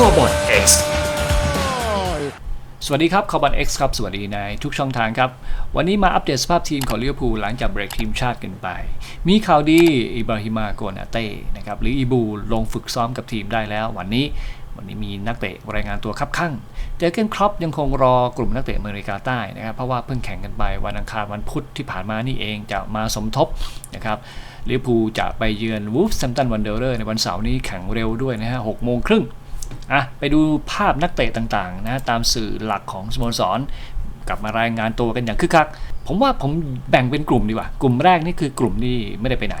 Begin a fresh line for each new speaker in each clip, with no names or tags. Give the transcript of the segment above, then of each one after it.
คอบอล X
สวัสดีครับคอบัน X ครับ สวัสดีในทุกช่องทางครับ วันนี้มาอัปเดตสภาพทีมของลิเวอร์พูลหลังจากเบรกทีมชาติกันไป มีข่าวดีอิบราฮิมาโกนาเต้นะครับหรืออีบูลงฝึกซ้อมกับทีมได้แล้ววันนี้วันนี้มีนักเตะรายงานตัวคับข้างเจอเกนครอปยังคงรอกลุ่มนักเตะอเมริกาใต้นะครับเพราะว่าเพิ่งแข่งกันไปวันอังคารวันพุธที่ผ่านมานี่เองจะมาสมทบนะครับลิเวอร์พูลจะไปเยือนวูฟแซมตันวันเดอร์ในวันเสาร์นี้แข่งเร็วด้วยนะฮะหกโมงครึ่ง อะไปดูภาพนักเตะต่างๆนะตามสื่อหลักของสโมสร กลับมารายงานตัวกันอย่างคึกคัก ผมว่าผมแบ่งเป็นกลุ่มดีกว่า กลุ่มแรกนี่คือกลุ่มที่ไม่ได้ไปไหน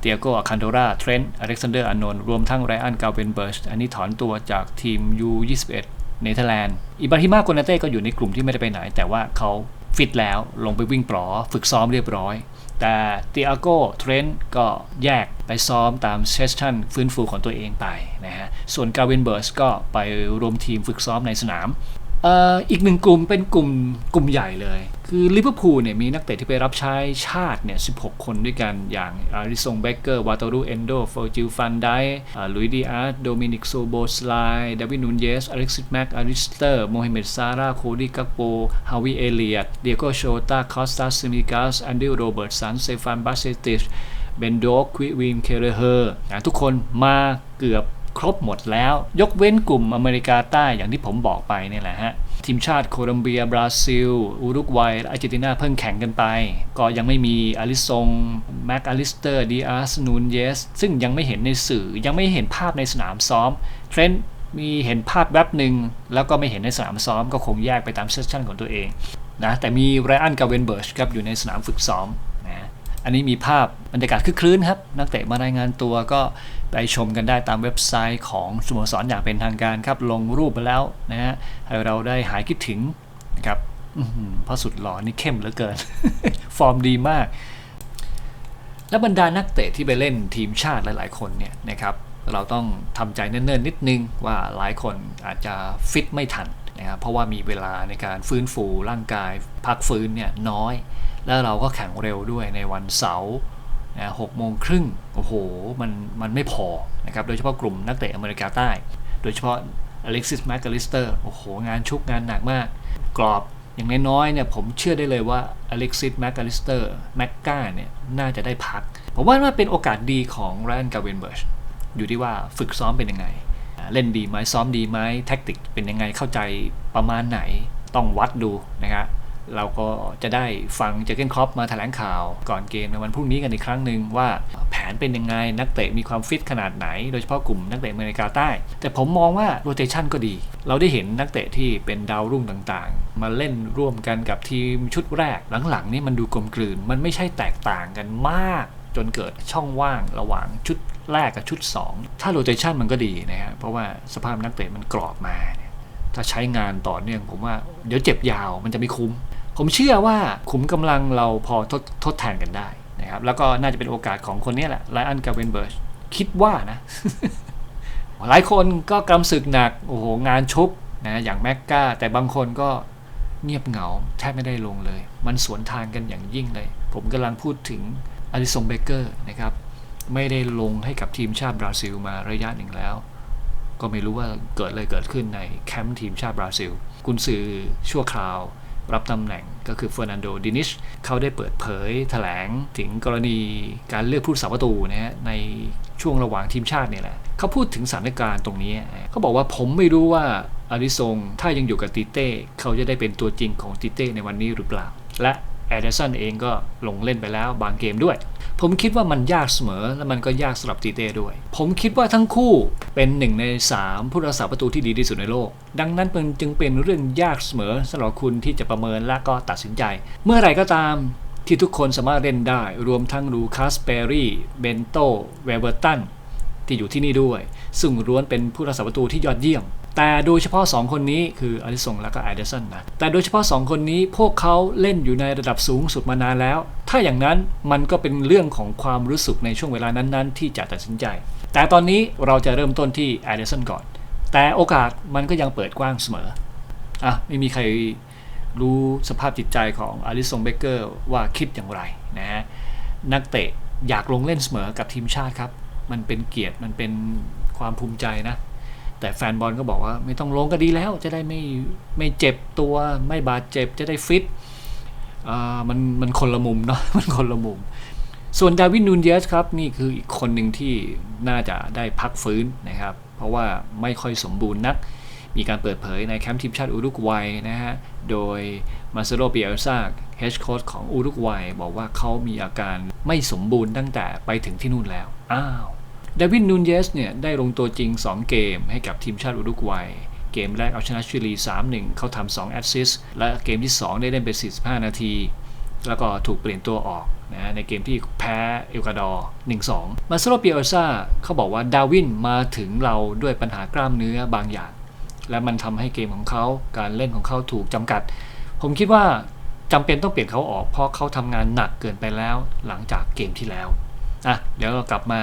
เตียโกอาคันโดราเทรนต์อเล็กซานเดอร์อานนท์รวมทั้งไรอันกาเวนเบิร์ชอันนี้ถอนตัวจากทีม U21 เนเธอร์แลนด์อิบราฮิมาโกนาเต้ก็อยู่ในกลุ่มที่ไม่ได้ไปไหน แต่ว่าเขา ฟิตแล้วลงไปวิ่งปลอฝึกซ้อมเรียบร้อย แต่ติอาโกเทรนต์ก็แยกไปซ้อมตามเซสชั่นฟื้นฟูของตัวเองไปนะฮะส่วนกาวินเบิร์สก็ไปรวมทีมฝึกซ้อมในสนาม อีกหนึ่งกลุ่มเป็นกลุ่มกลุ่มใหญ่เลย คือลิเวอร์พูลเนี่ยมีนักเตะที่ไปรับใช้ชาติเนี่ย16 คนด้วยกันอย่างอาริซงเบเกอร์ วาตารูเอนโดเฟอร์จิลฟันไดลุยดีอาร์โดมินิกโซโบสไลดาวินนูนเยสอเล็กซิสแม็กอาริสเตอร์โมฮิเมดซาร่าโคดี้กักโปฮาวิเอเลียตเดียโกโชตาคอสตาซิมิกัสแอนดิโโรเบิร์ตสันเซฟานบาเซติชเบนโดควิวินเคเลเฮอร์ทุกคนมาเกือบ ครบหมดแล้ว ยกเว้นกลุ่มอเมริกาใต้อย่างที่ผมบอกไปนี่แหละฮะ ทีมชาติโคลอมเบีย บราซิล อุรุกวัยและอาร์เจนตินาเพิ่งแข่งกันไป ก็ยังไม่มีอลิซงแม็กอลิสเตอร์ดีอาร์สนูนเยส ซึ่งยังไม่เห็นในสื่อยังไม่เห็นภาพในสนามซ้อมเทรนด์มีเห็นภาพแวบหนึ่งแล้วก็ไม่เห็นในสนามซ้อมก็คงแยกไปตามเซสชั่นของตัวเองนะแต่มีไรอันกาเวนเบิร์ชครับอยู่ในสนามฝึกซ้อม อันนี้มีภาพบรรยากาศคึกครื้นครับ นักเตะมารายงานตัวก็ไปชมกันได้ตามเว็บไซต์ของสโมสรอย่างเป็นทางการครับ ลงรูปไปแล้วนะฮะให้เราได้หายคิดถึงนะครับเพราะสุดหล่อนี่เข้มเหลือเกิน ฟอร์มดีมาก และบรรดานักเตะที่ไปเล่นทีมชาติหลาย ๆ คนเนี่ยนะครับเราต้องทำใจเนิ่นๆนิดนึงว่าหลายคนอาจจะฟิตไม่ทัน นะครับเพราะว่ามีเวลาในการฟื้นฟูร่างกาย พักฟื้นเนี่ยน้อย แล้วเราก็แข่งเร็วด้วยในวันเสาร์นะหกโมงครึ่งโอ้โหมันมันไม่พอนะครับโดยเฉพาะกลุ่มนักเตะอเมริกาใต้ โดยเฉพาะอเล็กซิสแมคคาลิสเตอร์โอ้โห งานชุกงานหนักมาก กรอบอย่างน้อยๆเนี่ยผมเชื่อได้เลยว่าอเล็กซิสแมคคาลิสเตอร์แมกกาเนี่ยน่าจะได้พัก ผมว่ามันเป็นโอกาสดีของแรนกาเวนเบิร์ชอยู่ที่ว่าฝึกซ้อมเป็นยังไง เล่นดีไหมซ้อมดีไหมแท็กติกเป็นยังไงเข้าใจประมาณไหนต้องวัดดูนะครับเราก็จะได้ฟังเจเกนครอปมาแถลงข่าวก่อนเกมในวันพรุ่งนี้กันอีกครั้งหนึ่งว่าแผนเป็นยังไงนักเตะมีความฟิตขนาดไหน โดยเฉพาะกลุ่มนักเตะอเมริกาใต้ แต่ผมมองว่าโรเตชันก็ดี เราได้เห็นนักเตะที่เป็นดาวรุ่งต่างๆ มาเล่นร่วมกันกับทีมชุดแรกหลังๆนี่มันดูกลมกลืน มันไม่ใช่แตกต่างกันมาก จนเกิดช่องว่างระหว่างชุดแรกกับชุด 2 ถ้าโรเตชันมันก็ดีนะครับเพราะว่าสภาพนักเตะมันกรอบมา ถ้าใช้งานต่อเนื่องผมว่าเดี๋ยวเจ็บยาวมันจะไม่คุ้ม ผมเชื่อว่าขุมกำลังเราพอทดทดแทนกันได้นะครับแล้วก็น่าจะเป็นโอกาสของคนนี้แหละไลอันกาเวนเบิร์ชคิดว่านะ หลายคนก็กำศึกหนักโอ้โหงานชุบนะอย่างแม็กกาแต่บางคนก็เงียบเหงาแทบไม่ได้ลงเลย มันสวนทางกันอย่างยิ่งเลย ผมกำลังพูดถึง อลิซงเบเกอร์นะครับ ไม่ได้ลงให้กับทีมชาติบราซิลมาระยะหนึ่งแล้ว ก็ไม่รู้ว่าเกิดอะไรเกิดขึ้นในแคมป์ทีมชาติบราซิล กุนซือชั่วคราวรับตำแหน่งก็คือเฟอร์นันโด ดินิช เขาได้เปิดเผยแถลงถึงกรณีการเลือกผู้สาประตูนะฮะในช่วงระหว่างทีมชาตินี่แหละ เขาพูดถึงสถานการณ์ตรงนี้ เขาบอกว่าผมไม่รู้ว่าอาริซงถ้ายังอยู่กับติเต้ เขาจะได้เป็นตัวจริงของติเต้ในวันนี้หรือเปล่า และ แอดเดสันเองก็ลงเล่นไปแล้วบางเกมด้วย ผมคิดว่ามันยากเสมอและมันก็ยากสำหรับตีเต้ด้วย ผมคิดว่าทั้งคู่เป็นหนึ่งใน 3 ผู้รักษาประตูที่ดีที่สุดในโลก ดังนั้นมันจึงเป็นเรื่องยากเสมอสำหรับคุณที่จะประเมินและก็ตัดสินใจ เมื่อไหร่ก็ตามที่ทุกคนสามารถเล่นได้ รวมทั้งลูคัสเปอรี่เบนโตเวเบอร์ตัน ที่อยู่ที่นี่ด้วย ซึ่งล้วนเป็นผู้รักษาประตูที่ยอดเยี่ยม แต่โดยเฉพาะ 2 คนนี้คืออลิสงและก็ไอเดสันนะแต่โดยเฉพาะ 2 คนนี้พวกเขาเล่นอยู่ในระดับสูงสุดมานานแล้ว ถ้าอย่างนั้นมันก็เป็นเรื่องของความรู้สึกในช่วงเวลานั้นๆ ที่จะตัดสินใจ แต่ตอนนี้เราจะเริ่มต้นที่ไอเดสันก่อน แต่โอกาสมันก็ยังเปิดกว้างเสมออะไม่มีใครรู้สภาพจิตใจของอลิสงเบเกอร์ว่าคิดอย่างไรนะฮะนักเตะอยากลงเล่นเสมอกับทีมชาติครับ มันเป็นเกียรติมันเป็นความภูมิใจนะ แต่แฟนบอลก็บอกว่าไม่ต้องลงก็ดีแล้วจะได้ไม่ไม่เจ็บตัวไม่บาดเจ็บจะได้ฟิตมันมันคนละมุมเนาะมันคนละมุม ส่วนดาวินนูนเยสครับ นี่คืออีกคนหนึ่งที่น่าจะได้พักฟื้นนะครับ เพราะว่าไม่ค่อยสมบูรณ์นัก มีการเปิดเผยในแคมป์ทีมชาติอุรุกวัยนะฮะ โดยมาเซโรเปียร์ซาเฮดโค้ชของอุรุกวัยบอกว่าเขามีอาการไม่สมบูรณ์ตั้งแต่ไปถึงที่นู่นแล้ว อ้าว ดวินนูนเยสเนี่ยได้ลงตัวจริง 2 เกมให้กับทีมชาติอุรุกวัย เกมแรกเอาชนะชิลี 3-1 เขาทำ2แอสซิสต์และเกมที่ 2 ได้เล่นไป 45 นาที แล้วก็ถูกเปลี่ยนตัวออกนะในเกมที่แพ้เอลกาดอร์1-2 มาสโลเปียร์ซาเขาบอกว่าดาวินมาถึงเราด้วยปัญหากล้ามเนื้อบางอย่าง และมันทำให้เกมของเขาการเล่นของเขาถูกจำกัด ผมคิดว่าจำเป็นต้องเปลี่ยนเขาออกเพราะเขาทำงานหนักเกินไปแล้วหลังจากเกมที่แล้วอะเดี๋ยวเรากลับมา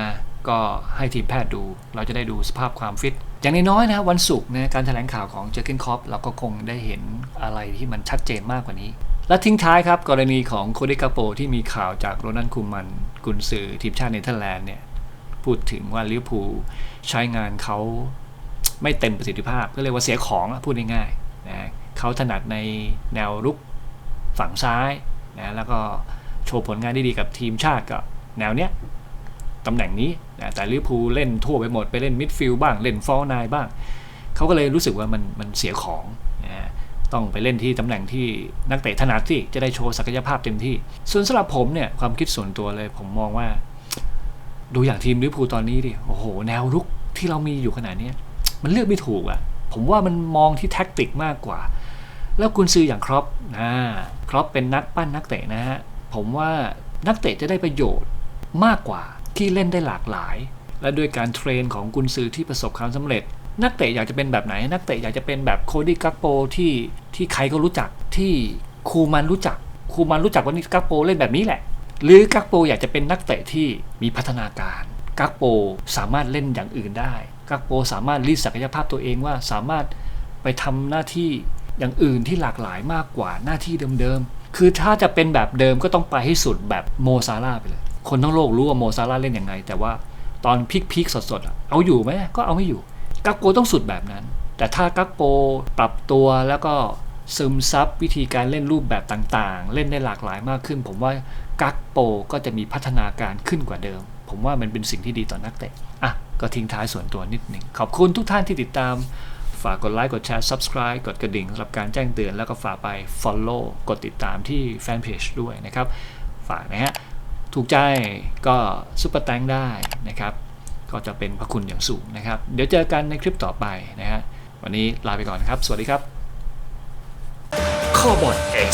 ก็ให้ทีมแพทย์ดู เราจะได้ดูสภาพความฟิต อย่างน้อยๆนะวันศุกร์นะการแถลงข่าวของเจอร์เกนคอปเราก็คงได้เห็นอะไรที่มันชัดเจนมากกว่านี้ และทิ้งท้ายครับ กรณีของโคเดกาโปที่มีข่าวจากโรนันคูมันกุนซือทีมชาติเนเธอร์แลนด์เนี่ยพูดถึงว่าลิเวอร์พูลใช้งานเขาไม่เต็มประสิทธิภาพ ก็เรียว่าเสียของพูดง่ายๆนะเขาถนัดในแนวรุกฝั่งซ้ายนะแล้วก็โชว์ผลงานได้ดีกับทีมชาติก็แนวเนี้ยตำแหน่งนี้ นะแต่ลิเวอร์พูลเล่นทั่วไปหมดไปเล่นมิดฟิลด์บ้างเล่นฟอลนายบ้าง เขาก็เลยรู้สึกว่ามันมันเสียของนะต้องไปเล่นที่ตำแหน่งที่นักเตะถนัดที่จะได้โชว์ศักยภาพเต็มที่ ส่วนสำหรับผมเนี่ยความคิดส่วนตัวเลยผมมองว่า ดูอย่างทีมลิเวอร์พูลตอนนี้ดิโอ้โห แนวรุกที่เรามีอยู่ขนาดนี้มันเลือกไม่ถูกอะ่ะผมว่ามันมองที่แท็กติกมากกว่า แล้วกุนซืออย่างครอปนะครอปเป็นนักปั้นนักเตะนะฮะผมว่านักเตะจะได้ประโยชน์มากกว่า ที่เล่นได้หลากหลาย และด้วยการเทรนของกุนซือที่ประสบความสำเร็จ นักเตะอยากจะเป็นแบบไหน นักเตะอยากจะเป็นแบบโคดี้กักโปที่ที่ใครก็รู้จักที่คูมันรู้จักคูมันรู้จักว่านี่กักโปเล่นแบบนี้แหละ หรือกักโปอยากจะเป็นนักเตะที่มีพัฒนาการกักโปสามารถเล่นอย่างอื่นได้ กักโปสามารถรีดศักยภาพตัวเองว่าสามารถไปทำหน้าที่อย่างอื่นที่หลากหลายมากกว่าหน้าที่เดิมๆ คือถ้าจะเป็นแบบเดิมก็ต้องไปให้สุดแบบโมซาร่าไปเลย คนทั้งโลกรู้ว่าโมซาร่าเล่นยังไง แต่ว่าตอนพีคๆสดๆเอาอยู่ไหมก็เอาไม่อยู่กักโปต้องสุดแบบนั้น แต่ถ้ากักโปปรับตัวแล้วก็ซึมซับวิธีการเล่นรูปแบบต่างๆ เล่นได้หลากหลายมากขึ้น ผมว่ากักโปก็จะมีพัฒนาการขึ้นกว่าเดิม ผมว่ามันเป็นสิ่งที่ดีต่อนนักเตะอะก็ทิ้งท้ายส่วนตัวนิดหนึ่งขอบคุณทุกท่านที่ติดตาม ฝากกดไลค์กดแชร์ subscribe กดกระดิ่งสำหรับการแจ้งเตือนแล้วก็ฝากไป follow กดติดตามที่แฟนเพจด้วยนะครับ ฝากนะฮะ ถูกใจก็ซุปเปอร์แตงได้นะครับ ก็จะเป็นพระคุณอย่างสูงนะครับ เดี๋ยวเจอกันในคลิปต่อไปนะฮะวันนี้ลาไปก่อนครับ สวัสดีครับ
c o b o t X